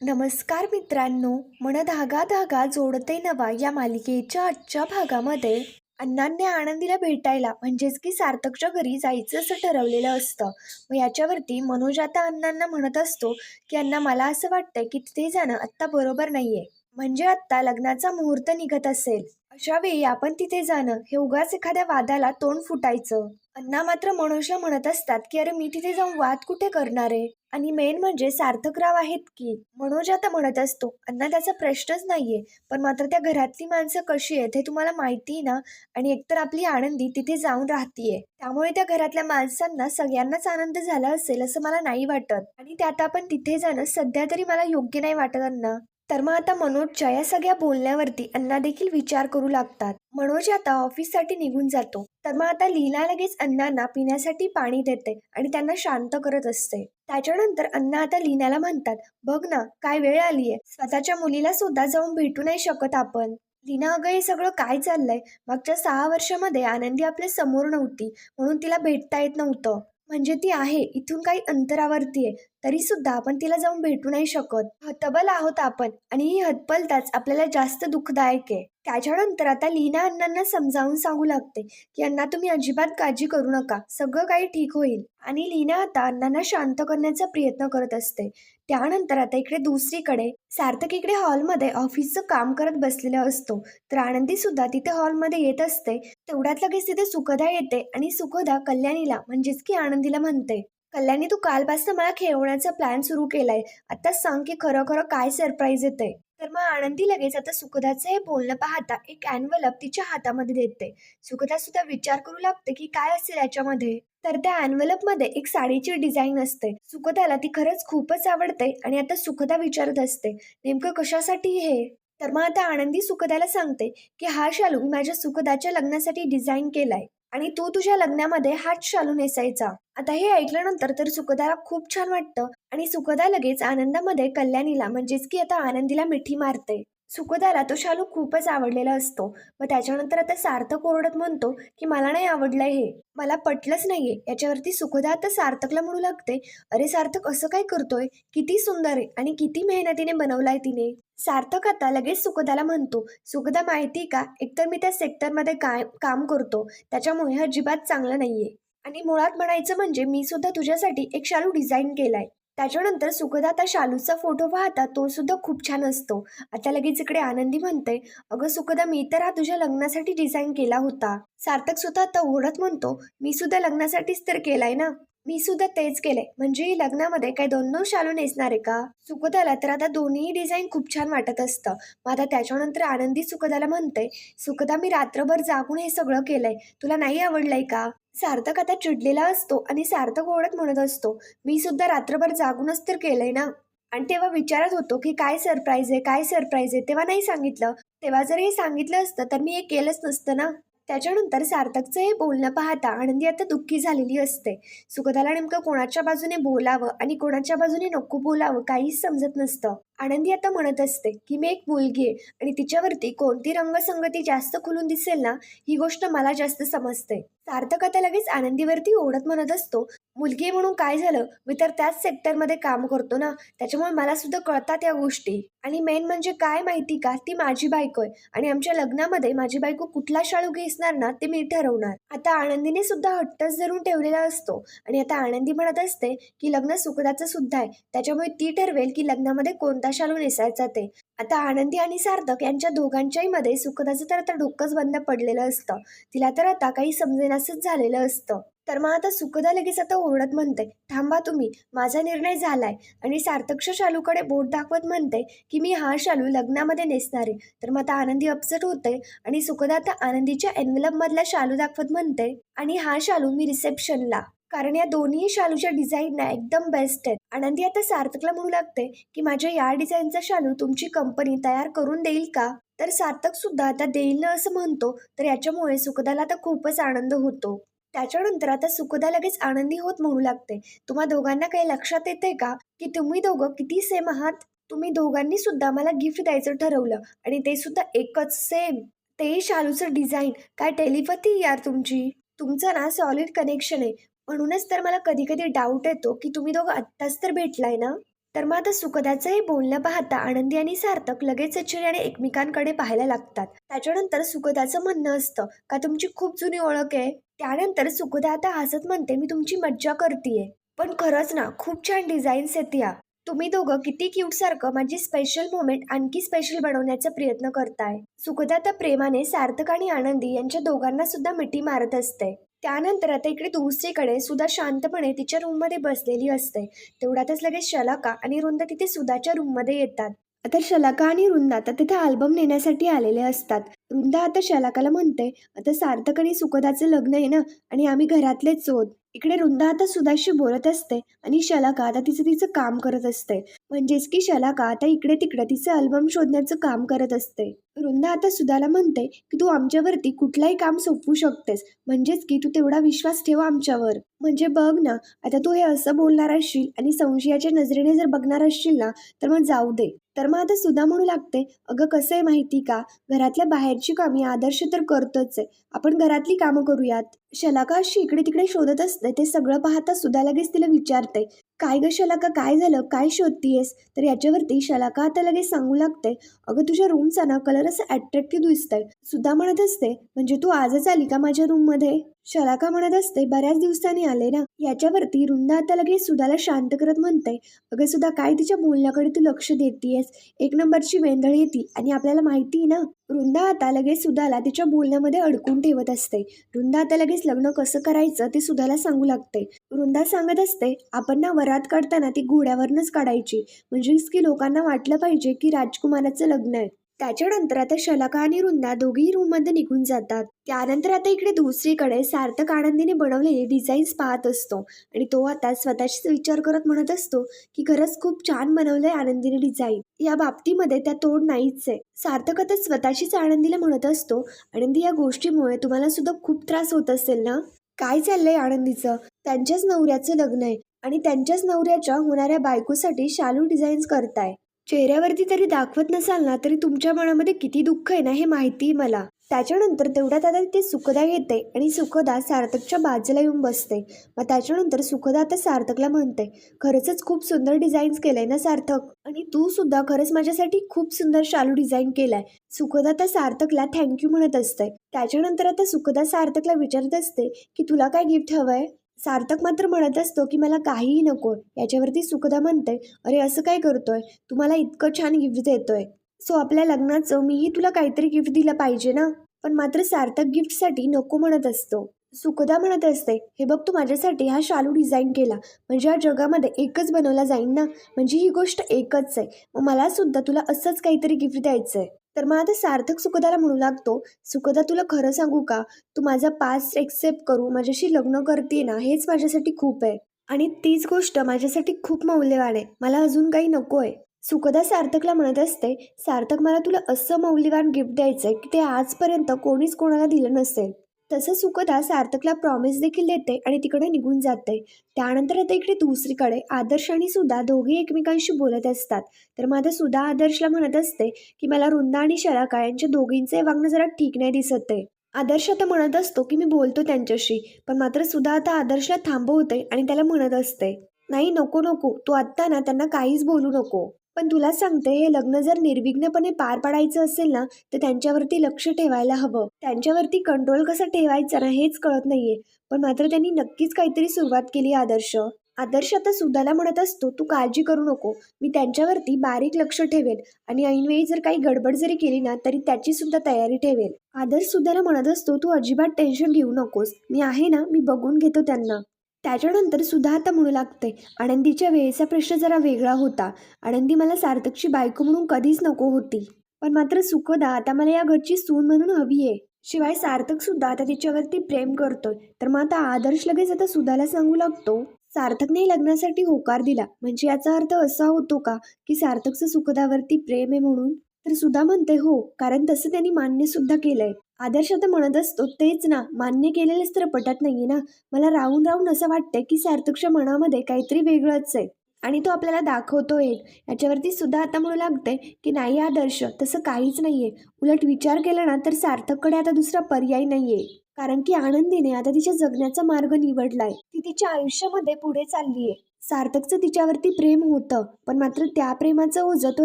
नमस्कार मित्रांनो मन धागा धागा जोडते नवा या मालिकेच्या आजच्या भागामध्ये अण्णांनी आनंदीला भेटायला म्हणजेच की सार्थकच्या घरी जायचं असं ठरवलेलं असतं. मग याच्यावरती मनोज आता अण्णांना म्हणत असतो की अण्णा मला असं वाटतंय की तिथे जाणं आत्ता बरोबर नाहीये. म्हणजे आत्ता लग्नाचा मुहूर्त निघत असेल. अशा वेळी आपण तिथे जाणं हे उगाच एखाद्या वादाला तोंड फुटायचं. अण्णा मात्र मनोजला म्हणत असतात की अरे मी तिथे जाऊन वाद कुठे करणार आहे? आणि मेन म्हणजे सार्थकराव आहेत की मनोज आता म्हणत असतो अण्णा त्याचा प्रश्नच नाहीये पण मात्र त्या घरातली माणसं कशी आहेत हे तुम्हाला माहिती आहे ना? आणि एकतर आपली आनंदी तिथे जाऊन राहतीये. त्यामुळे त्या घरातल्या माणसांना सगळ्यांनाच आनंद झाला असेल असं मला नाही वाटत. आणि त्यात आपण तिथे जाणं सध्या तरी मला योग्य नाही वाटत अण्णा. तर मग आता मनोजच्या या सगळ्या बोलण्यावरती अण्णा देखील विचार करू लागतात. मनोज आता ऑफिससाठी निघून जातो. तर मग आता लीला लगेच अण्णांना पिण्यासाठी पाणी देते आणि त्यांना शांत करत असते. त्याच्यानंतर अण्णा आता लीनाला म्हणतात बघ ना काय वेळ आलीये. स्वतःच्या मुलीला सुद्धा जाऊन भेटू नाही शकत आपण. लीना अगं हे सगळं काय चाललंय? मागच्या सहा वर्षामध्ये आनंदी आपल्यासमोर नव्हती म्हणून तिला भेटता येत नव्हतं. म्हणजे ती आहे इथून काही अंतरावरती आहे तरी सुद्धा आपण तिला जाऊन भेटू नाही शकत. हतबल आहोत आपण आणि ही हतबलताच आपल्याला जास्त दुःखदायक आहे. त्याच्यानंतर आता लीना अण्णांना समजावून सांगू लागते की अण्णा तुम्ही अजिबात काळजी करू नका. सगळं काही ठीक होईल. आणि लीना आता अण्णांना शांत करण्याचा प्रयत्न करत असते. त्यानंतर आता इकडे दुसरीकडे सार्थक इकडे हॉलमध्ये ऑफिसचं काम करत बसलेला असतो. तर आनंदी सुद्धा तिथे हॉलमध्ये येत असते. तेवढ्यात लगेच तिथे सुखदा येते आणि सुखदा कल्याणीला म्हणजेच की आनंदीला म्हणते कल्याणी तू कालपासून मला खेळवण्याचा प्लॅन सुरू केलाय. आता सांग की खरं खरं काय सरप्राईज येते तर मग आनंदी लगेच आता सुखदाचं हे बोलणं पाहता एक अॅन्वलप तिच्या हातामध्ये देते. सुखदा सुद्धा विचार करू लागते की काय असेल याच्यामध्ये? तर त्या अॅन्वलपमध्ये एक साडीची डिझाईन असते. सुखदाला ती खरंच खूपच आवडते आणि आता सुखदा विचारत असते नेमकं कशासाठी हे? तर मग आता आनंदी सुखदाला सांगते की हा शालू मी माझ्या सुखदाच्या लग्नासाठी डिझाईन केलाय आणि तू तुझ्या लग्नामध्ये हाच शालू नेसायचा. आता हे ऐकल्यानंतर तर सुखदाला खूप छान वाटतं. आणि सुखदा लगेच आनंदामध्ये कल्याणीला म्हणजेच की आता आनंदीला मिठी मारते. सुखदाला तो शालू खूपच आवडलेला असतो. व त्याच्यानंतर आता सार्थक ओरडत म्हणतो की मला नाही आवडलंय हे. मला पटलंच नाहीये. याच्यावरती सुखदा आता सार्थकला म्हणू लागते. अरे सार्थक असं काय करतोय? किती सुंदर आहे आणि किती मेहनतीने बनवलाय तिने. सार्थक आता लगेच सुखदाला म्हणतो सुखदा माहिती का? एकतर मी त्या सेक्टरमध्ये काय काम करतो. त्याच्यामुळे अजिबात चांगलं नाहीये. आणि मुळात म्हणायचं म्हणजे मी सुद्धा तुझ्यासाठी एक शालू डिझाईन केलाय. त्याच्यानंतर सुखदा आता शालूचा फोटो पाहता तो सुद्धा खूप छान असतो. आता लगेच इकडे आनंदी म्हणते अगं सुखदा मी तर हा तुझ्या लग्नासाठी डिझाईन केला होता. सार्थक सुद्धा आता ओढत म्हणतो मी सुद्धा लग्नासाठीच तर केलाय ना? मी सुद्धा तेच केले म्हणजे लग्नामध्ये काय दोन दोन शालू नेसणार आहे का? सुखदाला तर आता दोन्ही डिझाईन खूप छान वाटत असतं. मग आता त्याच्यानंतर आनंदी सुखदाला म्हणते सुखदा मी रात्रभर जागून हे सगळं केलंय. तुला नाही आवडलंय का? सार्थक आता चिडलेला असतो आणि सार्थक ओढत म्हणत असतो मी सुद्धा रात्रभर जागूनच तर केलंय ना? आणि तेव्हा विचारत होतो की काय सरप्राईज आहे काय सरप्राईज आहे? तेव्हा नाही सांगितलं. तेव्हा जर हे सांगितलं असतं तर मी हे केलंच नसतं ना? त्याच्यानंतर सार्थकचं हे बोलणं पाहता आनंदी आता दुःखी झालेली असते. सुखदाला नेमकं कोणाच्या बाजूने बोलावं आणि कोणाच्या बाजूने नको बोलावं काहीच समजत नसतं. आनंदी आता म्हणत असते की मी एक मुलगी आहे आणि तिच्यावरती कोणती रंगसंगती जास्त खुलून दिसेल ना ही गोष्ट मला जास्त समजते. सार्थक आता लगेच आनंदीवरती ओढत म्हणत असतो मुलगी म्हणून काय झालं? मी तर त्याच सेक्टरमध्ये काम करतो ना त्याच्यामुळे मला सुद्धा कळतात या गोष्टी. आणि मेन म्हणजे काय माहिती का ती माझी बायको आहे आणि आमच्या लग्नामध्ये माझी बायको कुठला शाळू घेसणार ना ते मी ठरवणार. आता आनंदीने सुद्धा हट्टच धरून ठेवलेला असतो आणि आता आनंदी म्हणत असते की लग्न सुखदाचं सुद्धा आहे. त्याच्यामुळे ती ठरवेल की लग्नामध्ये कोणता शालू नेसायचा ते आता आनंदी आणि सार्थक यांच्या दोघांच्याही मध्ये सुखदाचं तर आता डोकंच बंद पडलेलं असतं. तिला तर आता काही समजेनासच झालेलं असतं. तर मग आता सुखदा लगेच आता ओरडत म्हणते थांबा तुम्ही माझा निर्णय झालाय. आणि सार्थकच्या शालूकडे बोट दाखवत म्हणते की मी हा शालू लग्नामध्ये नेसणार. आहे तर मग आता आनंदी अपसेट होते आणि सुखदा आता आनंदीच्या एनव्हलप मधला शालू दाखवत म्हणते आणि हा शालू मी रिसेप्शनला कारण या दोन्ही शालूच्या डिझाईन ना एकदम बेस्ट आहेत. आनंदी आता सार्थकला म्हणू लागते की माझ्या या डिझाईनचा शालू तुमची कंपनी तयार करून देईल का? तर सार्थक सुद्धा आता देईल ना असं म्हणतो तर याच्यामुळे सुखदाला आता खूपच आनंद होतो. त्याच्यानंतर आता सुखदा लगेच आनंदी होत म्हणू लागते. तुम्हा दोघांना काही लक्षात येते का? की तुम्ही दोघं किती सेम आहात? तुम्ही दोघांनी सुद्धा मला गिफ्ट द्यायचं ठरवलं आणि ते सुद्धा एकच सेम ते शालूचं डिझाईन काय टेलिपथी यार तुमची? तुमचं ना सॉलिड कनेक्शन आहे. म्हणूनच तर मला कधी कधी डाऊट येतो की तुम्ही दोघं आत्ताच तर भेटलाय ना? तर मग आता सुखदाचं हे बोलणं पाहता आनंदी आणि सार्थक लगेच आश्चर्याने एकमेकांकडे पाहायला लागतात. त्याच्यानंतर सुखदाचं म्हणणं असतं का तुमची खूप जुनी ओळख आहे? त्यानंतर सुखदा आता हसत म्हणते मी तुमची मज्जा करतेय. पण खरंच ना खूप छान डिझाईन्स आहेत या. तुम्ही दोघं किती क्यूट सारखं माझी स्पेशल मोमेंट आणखी स्पेशल बनवण्याचा प्रयत्न करताय. सुखदा तर प्रेमाने सार्थक आणि आनंदी यांच्या दोघांना सुद्धा मिठी मारत असते. त्यानंतर आता इकडे दुसरीकडे सुद्धा शांतपणे तिच्या रूममध्ये बसलेली असते. तेवढ्यातच लगेच शलाका आणि रुंदा तिथे सुधाच्या रूममध्ये येतात. आता शलाका आणि रुंदा आता तिथे अल्बम नेण्यासाठी आलेले असतात. रुंदा आता शलाकाला म्हणते आता सार्थक आणि सुखदाचं लग्न आहे ना आणि आम्ही घरातलेच आहोत. इकडे रुंदा आता सुधाशी बोलत असते आणि शलाका आता तिचं तिचं काम करत असते. म्हणजेच की शलाका आता इकडे तिकडे तिचं अल्बम शोधण्याचं काम करत असते. रुंदा आता सुधाला म्हणते की तू आमच्यावरती कुठलाही काम सोपवू शकतेस. म्हणजेच की तू तेवढा विश्वास ठेव आमच्यावर. म्हणजे बघ ना आता तू हे असं बोलणार असशील आणि संशयाच्या नजरेने जर बघणार असशील ना तर मग जाऊ दे. तर मग आता सुद्धा म्हणू लागते अगं कसं आहे माहिती का? घरातल्या बाहेरची कामे आदर्श तर करतोच आहे. आपण घरातली कामं करूयात. शलाका अशी इकडे तिकडे शोधत असते. ते सगळं पाहता सुद्धा लगेच तिला विचारते काय ग शलाका काय झालं? काय शोधतीयस? तर याच्यावरती शलाका आता लगेच सांगू लागते अगं तुझ्या रूमचा ना कलर असं अट्रॅक्टिव्ह दिसतंय. सुद्धा म्हणत असते म्हणजे तू आजच आली का माझ्या रूममध्ये शलाका म्हणत असते बऱ्याच दिवसांनी आले ना. याच्यावरती रुंदा आता लगेच सुधाला शांत करत म्हणते अगं सुद्धा काय तिच्या बोलण्याकडे तू लक्ष देतीयस? एक नंबरची वेंधळ येते आणि आपल्याला माहिती आहे ना? वृंदा आता लगेच सुधाला तिच्या बोलण्यामध्ये अडकून ठेवत असते. वृंदा आता लगेच लग्न कसं करायचं ते सुधाला सांगू लागते वृंदा सांगत असते आपण ना वरात काढताना ती घोड्यावरनच काढायची. म्हणजेच की लोकांना वाटलं पाहिजे की राजकुमाराचं लग्न आहे. त्याच्यानंतर आता शलाका आणि रुंदा दोघेही रूममध्ये निघून जातात. त्यानंतर आता इकडे दुसरीकडे सार्थक आनंदीने बनवलेले डिझाईन्स पाहत असतो. आणि तो आता स्वतःशीच विचार करत म्हणत असतो की खरंच खूप छान बनवलंय आनंदीने डिझाईन या बाबतीमध्ये त्या तोड नाहीच आहे. सार्थक आता स्वतःशीच आनंदीला म्हणत असतो आनंदी या गोष्टीमुळे तुम्हाला सुद्धा खूप त्रास होत असेल ना? काय चाललंय आनंदीचं? त्यांच्याच नवऱ्याचं लग्न आहे. आणि त्यांच्याच नवऱ्याच्या होणाऱ्या बायकोसाठी शालू डिझाईन्स करताय. चेहऱ्यावरती तरी दाखवत नसाल ना तरी तुमच्या मनामध्ये किती दुःख आहे ना हे माहिती मला. त्याच्यानंतर तेवढ्यात आता ते सुखदा येते आणि सुखदा सार्थकच्या बाजूला येऊन बसते मग त्याच्यानंतर सुखदा आता सार्थकला म्हणते खरंच खूप सुंदर डिझाईन्स केलंय ना सार्थक? आणि तू सुद्धा खरंच माझ्यासाठी खूप सुंदर शालू डिझाईन केलाय. सुखदा त्या सार्थकला थँक्यू म्हणत असते त्याच्यानंतर आता सुखदा सार्थकला विचारत असते की तुला काय गिफ्ट हवंय? सार्थक मात्र म्हणत असतो की मला काहीही नको याच्यावरती सुखदा म्हणते अरे असं काय करतोय? तुम्हाला इतकं छान गिफ्ट देतोय. सो आपल्या लग्नाचं मीही तुला काहीतरी गिफ्ट दिलं पाहिजे ना? पण मात्र सार्थक गिफ्टसाठी नको म्हणत असतो. सुखदा म्हणत असते हे बघ तू माझ्यासाठी हा शालू डिझाईन केला. म्हणजे या जगामध्ये एकच बनवला जाईल ना? म्हणजे ही गोष्ट एकच आहे. मग मलासुद्धा तुला असंच काहीतरी गिफ्ट द्यायचं आहे तर मग आता सार्थक सुखदाला म्हणू लागतो. सुखदा तुला खरं सांगू का? तू माझा पास्ट एक्सेप्ट करू माझ्याशी लग्न करते ना हेच माझ्यासाठी खूप आहे. आणि तीच गोष्ट माझ्यासाठी खूप मौल्यवान आहे. मला अजून काही नको आहे सुखदा सार्थकला म्हणत असते सार्थक मला तुला असं मौल्यवान गिफ्ट द्यायचं आहे की ते आजपर्यंत कोणीच कोणाला दिलं नसेल. तसं सुखदा सार्थकला प्रॉमिस देखील देते आणि तिकडे निघून जाते. त्यानंतर आता इकडे दुसरीकडे आदर्श आणि सुधा दोघी एकमेकांशी बोलत असतात. तर मग आता सुधा आदर्शला म्हणत असते की मला रुंदा आणि शलाका यांच्या दोघींचे वागणं जरा ठीक नाही दिसत आहे. आदर्श आता म्हणत असतो की मी बोलतो त्यांच्याशी पण मात्र सुधा आता आदर्शला थांबवते आणि त्याला म्हणत असते नाही नको नको तू आत्ता ना त्यांना काहीच बोलू नको. पण तुला सांगते हे लग्न जर निर्विघ्नपणे पार पाडायचं असेल ना तर त्यांच्यावरती लक्ष ठेवायला हवं. त्यांच्यावरती कंट्रोल कसा ठेवायचा ना हेच कळत नाहीये. पण मात्र त्यांनी नक्कीच काहीतरी सुरुवात केली आदर्श. आदर्श आता सुधाला म्हणत असतो तू काळजी करू नको. मी त्यांच्यावरती बारीक लक्ष ठेवेल आणि ऐनवेळी जर काही गडबड जरी केली ना तरी त्याची सुद्धा तयारी ठेवेल आदर्श सुधाला म्हणत असतो तू अजिबात टेन्शन घेऊ नकोस. मी आहे ना मी बघून घेतो त्यांना. त्याच्यानंतर सुद्धा आता म्हणू लागते. आनंदीच्या वेळेचा प्रश्न जरा वेगळा होता. आनंदी मला सार्थकची बायको म्हणून कधीच नको होती. पण मात्र सुखदा आता मला या घरची सून म्हणून हवी आहे. शिवाय सार्थक सुद्धा आता तिच्यावरती प्रेम करतोय. तर मग आता आदर्श लगेच आता सुधाला सांगू लागतो? सार्थकने लग्नासाठी होकार दिला. म्हणजे याचा अर्थ असा होतो का की सार्थकचं सुखदावरती प्रेम आहे म्हणून? तर सुद्धा म्हणते हो कारण तसं त्यांनी मान्य सुद्धा केलंय. आदर्श तर म्हणत असतो तेच ना मान्य केलेलंच तर पटत नाहीये ना. मला राहून राहून असं वाटतंय की सार्थकच्या मनामध्ये काहीतरी वेगळंच आहे. आणि तो आपल्याला दाखवतो एक. याच्यावरती सुद्धा आता म्हणू लागते की नाही आदर्श तसं काहीच नाहीये. उलट विचार केला ना तर सार्थककडे आता दुसरा पर्याय नाहीये. कारण की आनंदीने आता तिच्या जगण्याचा मार्ग निवडलाय. ती तिच्या आयुष्यामध्ये पुढे चाललीये. सार्थकचं तिच्यावरती प्रेम होतं पण मात्र त्या प्रेमाचं ओझं तो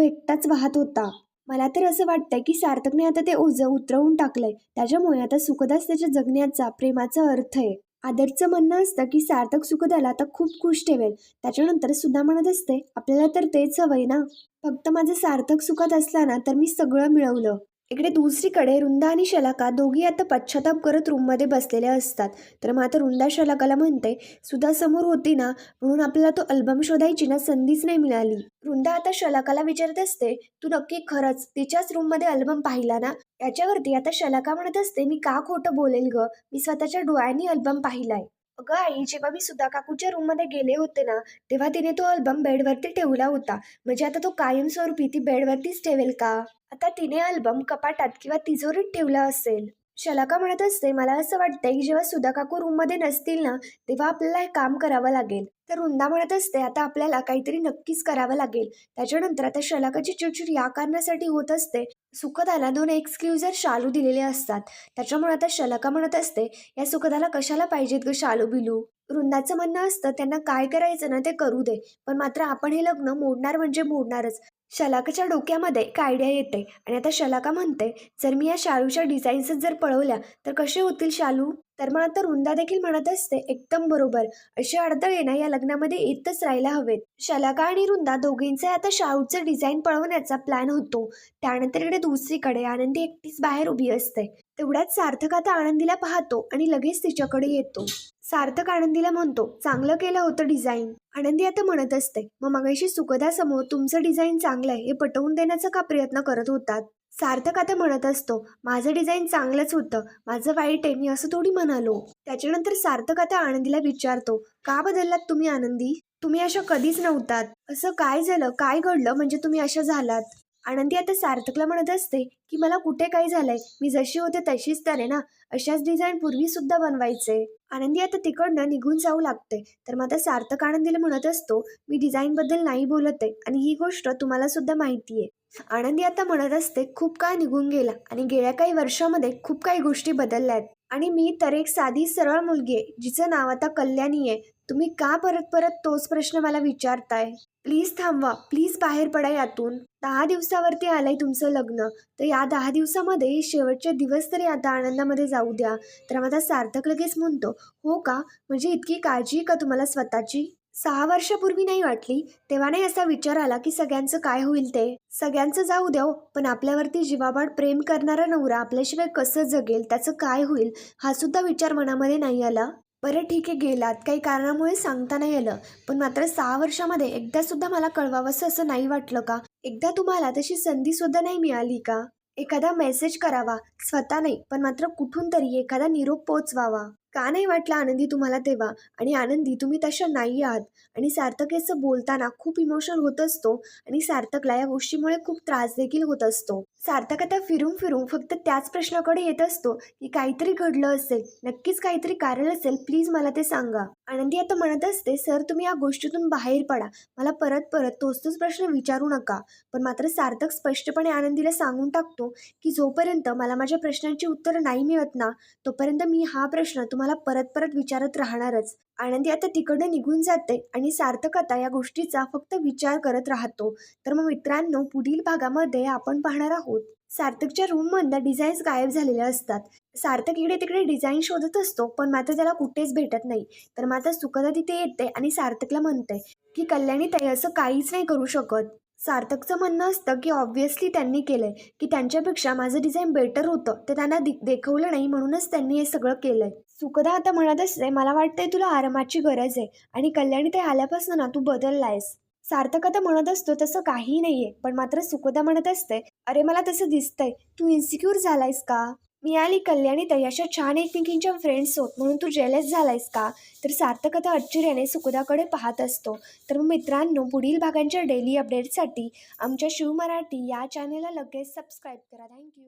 एकटाच वाहत होता. मला तर असं वाटतंय की सार्थकने आता ते ओझं उतरवून टाकलंय. त्याच्यामुळे आता सुखदास त्याच्या जगण्याचा प्रेमाचा अर्थ आहे. आदरचं म्हणणं असतं की सार्थक सुखदाला आता खूप खुश ठेवेल. त्याच्यानंतर सुद्धा म्हणत असते आपल्याला तर तेच हवंय ना? फक्त माझं सार्थक सुखात असला ना तर मी सगळं मिळवलं. इकडे दुसरीकडे रुंदा आणि शलाका दोघी आता पश्चाताप करत रूममध्ये बसलेल्या असतात. तर मग आता रुंदा शलाकाला म्हणते सुद्धा समोर होती ना म्हणून आपल्याला तो अल्बम शोधायची ना संधीच नाही मिळाली. वृंदा आता शलाकाला विचारत असते तू नक्की खरंच तिच्याच रूममध्ये अल्बम पाहिला ना? याच्यावरती आता शलाका म्हणत असते मी का खोटं बोलेल ग? मी स्वतःच्या डोळ्यांनी अल्बम पाहिलाय. अगं आई जेव्हा मी सुधा काकूच्या रूममध्ये गेले होते ना तेव्हा तिने तो अल्बम बेडवरती ठेवला होता. म्हणजे आता तो कायमस्वरूपी ती बेडवरतीच ठेवेल का? आता तिने अल्बम कपाटात किंवा तिजोरीत ठेवला असेल. शलाका म्हणत असते मला असं वाटतंय की जेव्हा सुधा काकू रूममध्ये नसतील ना तेव्हा आपल्याला हे काम करावं लागेल. तर वृंदा म्हणत असते आता आपल्याला काहीतरी नक्कीच करावं लागेल. त्याच्यानंतर आता शलाकाची चिडचिड या कारणासाठी होत असते. सुखदाला दोन एक्सक्ल्युझर शालू दिलेले असतात. त्याच्यामुळे आता शलाका म्हणत असते या सुखदाला कशाला पाहिजेत ग शालू बिलू? वृंदाचं म्हणणं असतं त्यांना काय करायचं ना ते करू दे. पण मात्र आपण हे लग्न मोडणार म्हणजे मोडणारच. शलाकाच्या डोक्यामध्ये एक आयडिया येते. आणि आता शलाका म्हणते जर मी या शालूच्या डिझाईन्सच जर पळवल्या तर कसे होतील शालू? तर मग आता रुंदा देखील म्हणत असते एकदम बरोबर. असे अडथळे ना या लग्नामध्ये येतच राहायला हवेत. शलाका आणि रुंदा दोघींचे आता शाळूचं डिझाईन पळवण्याचा प्लॅन होतो. त्यानंतर इकडे दुसरीकडे आनंदी एकटीच बाहेर उभी असते. तेवढ्याच सार्थक आता आनंदीला पाहतो आणि लगेच तिच्याकडे येतो. सार्थक आनंदीला म्हणतो चांगलं केलं होतं डिझाईन. आनंदी आता म्हणत असते मग मगाशी सुखदासमोर तुमचं डिझाईन चांगलं आहे हे पटवून देण्याचा का प्रयत्न करत होतात? सार्थक आता म्हणत असतो माझं डिझाईन चांगलंच होतं माझं वाईट आहे मी असं थोडी म्हणालो. त्याच्यानंतर सार्थक आता आनंदीला विचारतो का बदललात तुम्ही आनंदी? तुम्ही अशा कधीच नव्हतात. असं काय झालं? काय घडलं? म्हणजे तुम्ही अशा झालात? आनंदी आता सार्थकला म्हणत असते की मला कुठे काय झालंय? मी जशी होते तशीच तर आहे ना? अशाच डिझाईन पूर्वी सुद्धा बनवायचे. आनंदी आता तिकडनं निघून जाऊ लागते तर मग आता सार्थक आनंदीला म्हणत असतो मी डिझाईन बद्दल नाही बोलत आहे आणि ही गोष्ट तुम्हाला सुद्धा माहिती आहे आनंदी आता म्हणत असते खूप काळ निघून गेला आणि गेल्या काही वर्षामध्ये खूप काही गोष्टी बदलल्या आहेत. आणि मी तर एक साधी सरळ मुलगी आहे जिचं नाव आता कल्याणी आहे. तुम्ही का परत परत तोच प्रश्न मला विचारताय? प्लीज थांबवा प्लीज बाहेर पडा यातून. दहा दिवसावरती आलंय तुमचं लग्न. तर या दहा दिवसामध्ये शेवटचे दिवस तरी आता आनंदामध्ये जाऊ द्या. तर माझा सार्थक लगेच म्हणतो हो का? म्हणजे इतकी काळजी आहे का तुम्हाला स्वतःची? सहा वर्षापूर्वी नाही वाटली तेव्हा नाही असा विचार आला की सगळ्यांचं काय होईल ते. सगळ्यांचं जाऊ द्या पण आपल्यावरती जीवाबाड प्रेम करणारा नवरा आपल्याशिवाय कसं जगेल त्याचं काय होईल हा सुद्धा विचार मनामध्ये नाही आला. बरं ठीक आहे गेलात. काही कारणामुळे सांगता नाही आलं. पण मात्र सहा वर्षामध्ये एकदा सुद्धा मला कळवावंसं असं नाही वाटलं का? एकदा तुम्हाला तशी संधी सुद्धा नाही मिळाली का? एखादा मेसेज करावा स्वतः नाही पण मात्र कुठून तरी एखादा निरोप पोचवावा. का नाही वाटलं आनंदी तुम्हाला तेव्हा? आणि आनंदी तुम्ही तशा नाही आहात. आणि सार्थक याचं बोलताना खूप इमोशनल होत असतो आणि सार्थकला या गोष्टीमुळे खूप त्रास देखील होत असतो. सार्थक आता फिरून फिरून फक्त त्याच प्रश्नाकडे येत असतो की काहीतरी घडलं असेल नक्कीच काहीतरी कारण असेल प्लीज मला ते सांगा. आनंदी आता म्हणत असते सर तुम्ही या गोष्टीतून बाहेर पडा. मला परत परत तोच तोच प्रश्न विचारू नका. पण मात्र सार्थक स्पष्टपणे आनंदीला सांगून टाकतो की जोपर्यंत मला माझ्या प्रश्नांची उत्तरं नाही मिळत ना तोपर्यंत मी हा प्रश्न तुम्हाला परत परत विचारत राहणारच. आनंदी आता तिकडे निघून जाते आणि सार्थक आता या गोष्टीचा फक्त विचार करत राहतो. तर मग मित्रांनो पुढील भागामध्ये आपण पाहणार आहोत. सार्थकच्या रूममधल्या डिझाईन्स गायब झालेल्या असतात. सार्थक इकडे तिकडे डिझाईन शोधत असतो पण मात्र त्याला कुठेच भेटत नाही. तर मात्र सुखदा तिथे येते आणि सार्थकला म्हणते की कल्याणी ताई असं काहीच नाही करू शकत. सार्थकचं म्हणणं असतं की ऑब्व्हियसली त्यांनी केलं आहे की त्यांच्यापेक्षा माझं डिझाईन बेटर होतं ते त्यांना दि देखवलं नाही म्हणूनच त्यांनी हे सगळं केलं आहे सुखदा आता म्हणत असते मला वाटतंय तुला आरामाची गरज आहे आणि कल्याणी ते आल्यापासून ना तू बदलला आहेस सार्थक आता म्हणत असतो तसं काहीही नाहीये. पण मात्र सुखदा म्हणत असते अरे मला तसं दिसतंय. तू इन्सिक्युअर झालायस का? मी आली कल्याणी ताई अशा छान एकमेकींच्या फ्रेंड्स होत. म्हणून तू जेलेस झालायस का? तर सार्थक आता आश्चर्याने सुखदाकडे पाहत असतो. तर मग मित्रांनो पुढील भागांच्या डेली अपडेटसाठी आमच्या शिव मराठी या चॅनेलला लगेच सबस्क्राईब करा. थँक्यू